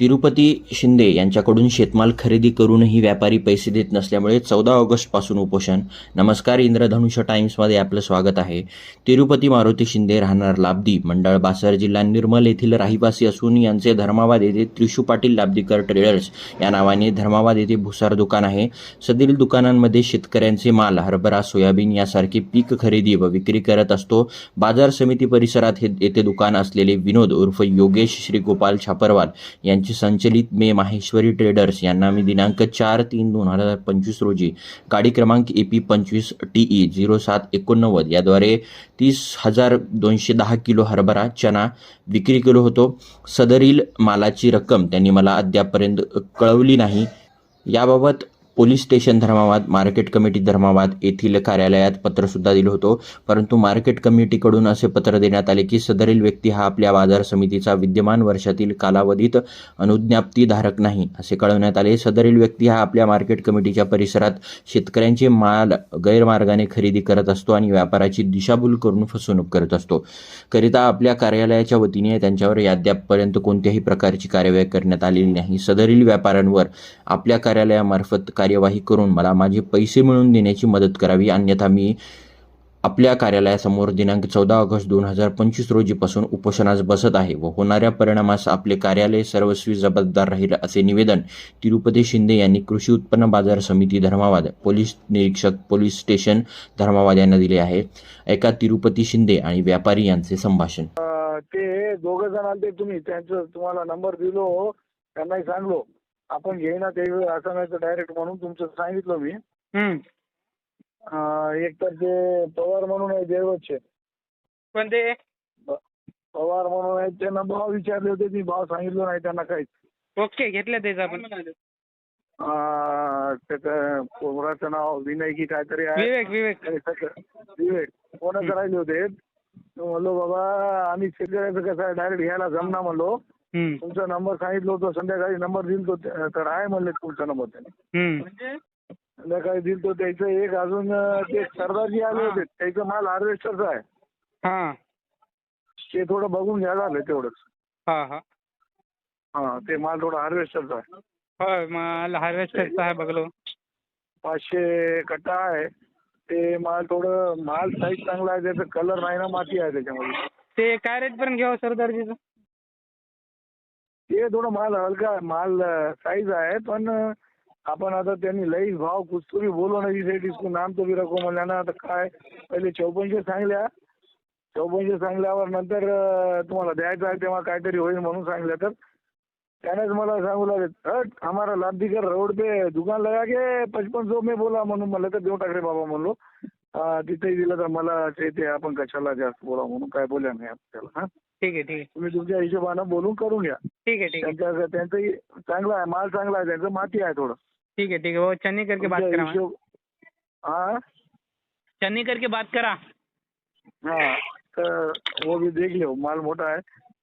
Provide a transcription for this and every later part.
तिरुपती शिंदे यांच्याकडून शेतमाल खरेदी करूनही व्यापारी पैसे देत नसल्यामुळे चौदा ऑगस्टपासून उपोषण. नमस्कार इंद्रधनुष्य टाइम्समध्ये आपलं स्वागत आहे. तिरुपती मारुती शिंदे राहणार लाबदी मंडळ बासर जिल्हा निर्मल येथील रहिवासी असून यांचे धर्माबाद येथे त्रिशू पाटील लाबदीकर ट्रेडर्स या नावाने धर्माबाद येथे भुसार दुकान आहे. सदरील दुकानांमध्ये शेतकऱ्यांचे माल हरभरा सोयाबीन यासारखे पीक खरेदी व विक्री करत असतो. बाजार समिती परिसरात हे येथे दुकान असलेले विनोद उर्फ योगेश श्रीगोपाल छापरवाल यांची संचलित मे माहेश्वरी ट्रेडर्स यांना मी दिनांक चार तीन दोन हजार पंचवीस रोजी गाडी क्रमांक ए पी पंचवीस टी ई झिरो सात एकोणनव्वद याद्वारे तीस हजार दोनशे दहा किलो हरभरा चना विक्री केलो होतो. सदरील मालाची रक्कम त्यांनी मला अद्यापपर्यंत कळवली नाही. याबाबत police station Dharmabad market committee Dharmabad येथील कार्यालयात पत्रसुद्धा दिलं होतं. परंतु मार्केट कमिटीकडून असे पत्र देण्यात आले की सदरील व्यक्ती हा आपल्या बाजार समितीचा विद्यमान वर्षातील कालावधीत अनुज्ञाप्ती धारक नाही असे कळवण्यात आले. सदरील व्यक्ती हा आपल्या मार्केट कमिटीच्या परिसरात शेतकऱ्यांचे माल गैरमार्गाने खरेदी करत असतो आणि व्यापाराची दिशाभूल करून फसवणूक करत असतो. करिता आपल्या कार्यालयाच्या वतीने त्यांच्यावर अद्यापपर्यंत कोणत्याही प्रकारची कार्यवाही करण्यात आलेली नाही. सदरील व्यापाऱ्यांवर आपल्या कार्यालयामार्फत कार्यवाही करून मला माझे पैसे मिळवून देण्याची मदत करावी. अन्यथा मी आपल्या कार्यालयासमोर दिनांक चौदा ऑगस्ट दोन हजार पंचवीस रोजीपासून उपोषणास बसत आहे व होणाऱ्या परिणामास आपले कार्यालय सर्वस्वी जबाबदार राहील असे निवेदन तिरुपती शिंदे यांनी कृषी उत्पन्न बाजार समिती धर्मावाद पोलीस निरीक्षक पोलीस स्टेशन धर्मावाद यांना दिले आहे. एका तिरुपती शिंदे आणि व्यापारी यांचे संभाषण. ते दोघं जणांचे तुम्ही त्यांचं तुम्हाला नंबर दिलो त्यांनाही सांगलो. आपण घेईना ते असं नाही तर डायरेक्ट म्हणून तुमचं सांगितलं मी. हम्म. अं, एक तर ते पवार म्हणून आहे देवचे कोणते? पवार म्हणून आहे त्यांना भाव विचारले होते मी भाव सांगितलं नाही त्यांना काहीच. ओके घेतलं तेच आपण. अं, त्याचं नाव विनय की काहीतरी आहे. विवेक विवेक. आणि सगळं- विवेक. कोणाचं राहिले होते? तो म्हणलो बाबा आम्ही शेतकऱ्याचं कसं आहे डायरेक्ट घ्यायला जमना म्हणलो. तुमचा नंबर सांगितलं होतं संध्याकाळी नंबर दिल तो तर आहे म्हणले तुमचा नंबर त्याने. हम्म. संध्याकाळी दिल तो त्याचं एक अजून ते सरदारजी आले होते त्याचं माल हार्वेस्टरचा आहे. हा. ते थोडं बघून घ्यायला आलं तेवढंच. हा हा. हा ते माल थोडा हार्वेस्टरचा आहे. होय मला हार्वेस्टरचं आहे बघलो. पाचशे कट्टा आहे. ते माल थोडं माल साईज चांगला आहे त्याचा कलर नाही ना माती आहे त्याच्यामध्ये. ते काय रेट पर्यंत घ्यावं सरदारजीचं? ते थोडं माल हलका माल साईज आहे पण आपण आता त्यांनी लई भाव कुस्तुरी बोलो ना इसको नाम तो भी रखो म्हणल्या ना आता काय? पहिले चौपनशे सांगल्या. चौपनशे सांगल्यावर नंतर तुम्हाला द्यायचं आहे तेव्हा काहीतरी होईल म्हणून सांगल्या तर. त्यानेच मला सांगू लागले हट हमारा लाभदीकर रोड पे दुकान लगा के पचपन सौ में बोला म्हणून मला तर देऊ टाकले बाबा म्हणलो. तिथेही दिलं तर मला ते ते आपण कशाला जास्त बोला म्हणून काय बोलल्या नाही आपल्याला हा? ठीक आहे ठीक आहे तुम्ही तुमच्या हिशोबानं बोलून करून घ्या. ठीक है ठीक है त्यांचं चांगलं आहे माल चांगला आहे त्यांचं माती आहे थोडं. ठीक है ठीक है वो चन्नी करके बात तुमच्या करा हिशोब हा? चन्नी करके बात करा. हाँ तो वो भी देख लो माल मोटा है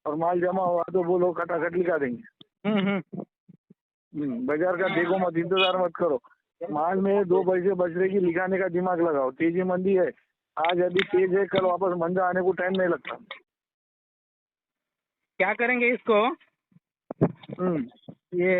और माल जमा हुआ तो बोलो खटाखट लिखा देंगे. हम्म, हम्म. हम्म, बाज़ार का देखो मत इंतज़ार मत करो. माल में दो पैसे बचने की लिखाने का दिमाग लगाओ. तेज़ी मंदी है. आज अभी तेज है कल वापस मंदा आने को टाइम नहीं लगता. क्या करेंगे इसको हम्म, ये